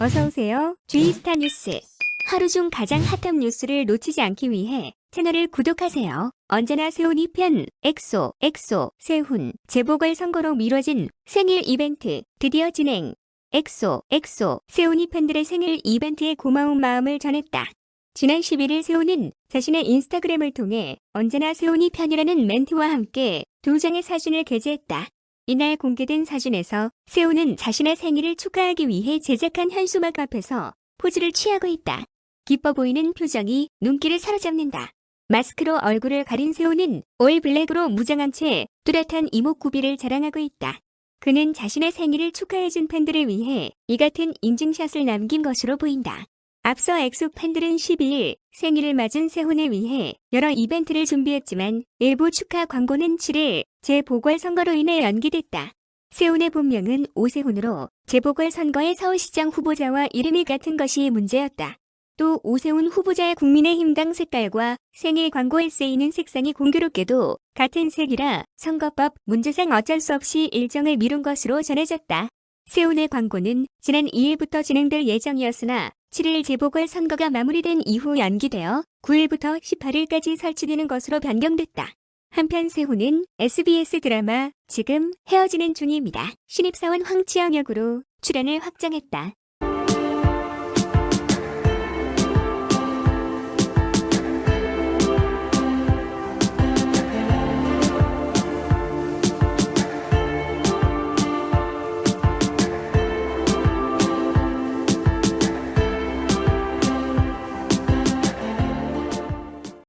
어서오세요. 주이스타 뉴스. 하루 중 가장 핫한 뉴스를 놓치지 않기 위해 채널을 구독하세요. 언제나 세훈이 편, 엑소, 엑소, 세훈, 재보궐 선거로 미뤄진 생일 이벤트 드디어 진행. 엑소, 엑소, 세훈이 팬들의 생일 이벤트에 고마운 마음을 전했다. 지난 11일 세훈은 자신의 인스타그램을 통해 언제나 세훈이 편이라는 멘트와 함께 두 장의 사진을 게재했다. 이날 공개된 사진에서 세훈은 자신의 생일을 축하하기 위해 제작한 현수막 앞에서 포즈를 취하고 있다. 기뻐 보이는 표정이 눈길을 사로잡는다. 마스크로 얼굴을 가린 세훈은 올 블랙으로 무장한 채 뚜렷한 이목구비를 자랑하고 있다. 그는 자신의 생일을 축하해준 팬들을 위해 이 같은 인증샷을 남긴 것으로 보인다. 앞서 엑소 팬들은 12일 생일을 맞은 세훈을 위해 여러 이벤트를 준비했지만 일부 축하 광고는 7일 재보궐선거로 인해 연기됐다. 세훈의 본명은 오세훈으로 재보궐선거의 서울시장 후보자와 이름이 같은 것이 문제였다. 또 오세훈 후보자의 국민의힘당 색깔과 생일 광고에 쓰이는 색상이 공교롭게도 같은 색이라 선거법 문제상 어쩔 수 없이 일정을 미룬 것으로 전해졌다. 세훈의 광고는 지난 2일부터 진행될 예정이었으나 7일 재보궐선거가 마무리된 이후 연기되어 9일부터 18일까지 설치되는 것으로 변경됐다. 한편 세훈은 SBS 드라마 지금 헤어지는 중입니다. 신입사원 황치영 역으로 출연을 확정했다.